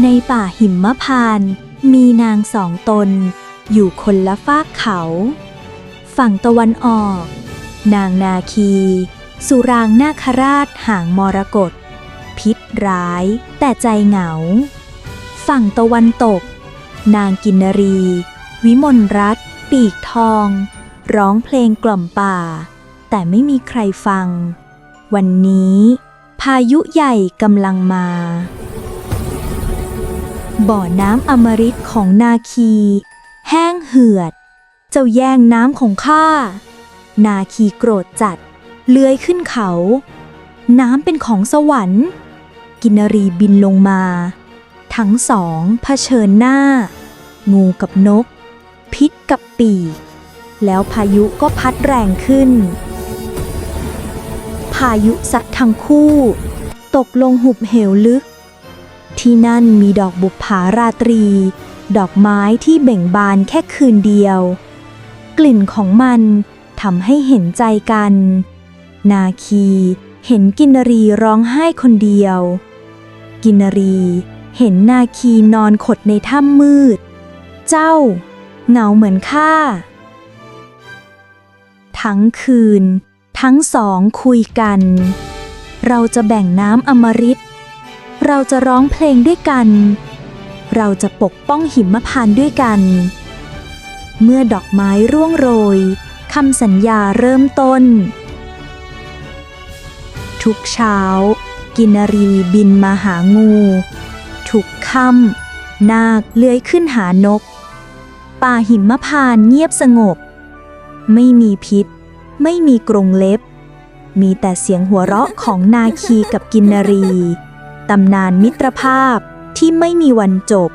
ในป่าหิมพานต์มีนางสองตน อยู่คนละฟากเขา ฝั่งตะวันออก นางนาคี สุรางนาคราชห่างมรกตพิษร้ายแต่ใจเหงา ฝั่งตะวันตก นางกินนรี วิมลรัตนปีกทอง ร้องเพลงกล่อมป่า แต่ไม่มีใครฟัง วันนี้ พายุใหญ่กำลังมา บ่อน้ำอมฤตของนาคี แห้งเหือด เจ้าแย่งน้ำของข้า นาคีโกรธจัด เลื้อยขึ้นเขา น้ำเป็นของสวรรค์ กินรีบินลงมา ทั้งสองเผชิญหน้า งูกับนก พิษกับปีก แล้วพายุก็พัดแรงขึ้น พายุซัดทั้งคู่ ตกลงหุบเหวลึก ที่นั่นมีดอกบุปผาราตรี ดอกไม้ที่เบ่งบานแค่คืนเดียว กลิ่นของมันทำให้เห็นใจกัน นาคีเห็นกินรีร้องไห้คนเดียว กินนรีเห็นนาคีนอนขดในถ้ำมืด เจ้า เหงาเหมือนข้า ทั้งคืน ทั้งสองคุยกัน เราจะแบ่งน้ำอมฤต เราจะร้องเพลงด้วยกัน เราจะปกป้องหิมพานต์ด้วยกัน เมื่อดอกไม้ร่วงโรยคำสัญญาเริ่มต้น ทุกเช้า กินรีบินมาหางู ทุกค่ำนาคเลื้อยขึ้นหานก ป่าหิมพานต์เงียบสงบ ไม่มีพิษ ไม่มีกรงเล็บ มีแต่เสียงหัวเราะของนาคีกับกินนรี ตำนานมิตรภาพที่ไม่มีวันจบ